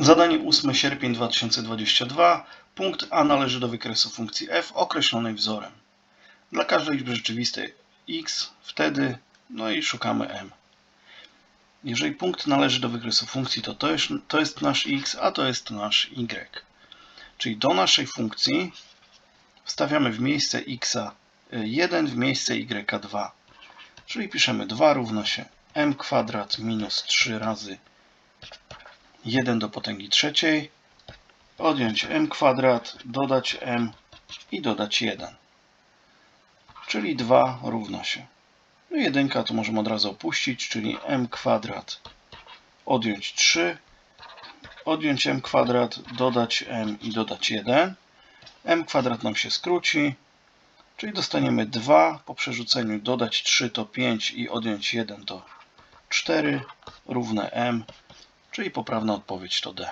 Zadanie 8 sierpień 2022. Punkt A należy do wykresu funkcji f określonej wzorem. Dla każdej liczby rzeczywistej x, wtedy, no i szukamy m. Jeżeli punkt należy do wykresu funkcji, to to jest, to jest nasz x, a to jest nasz y. Czyli do naszej funkcji wstawiamy w miejsce x 1, w miejsce y 2. Czyli piszemy 2 równa się m kwadrat minus 3 razy 1 do potęgi trzeciej, odjąć m kwadrat, dodać m i dodać 1. Czyli 2 równa się. No jedynka to możemy od razu opuścić, czyli m kwadrat, odjąć 3, odjąć m kwadrat, dodać m i dodać 1. m kwadrat nam się skróci, czyli dostaniemy 2 po przerzuceniu, dodać 3 to 5 i odjąć 1 to 4 równe m, czyli poprawna odpowiedź to D.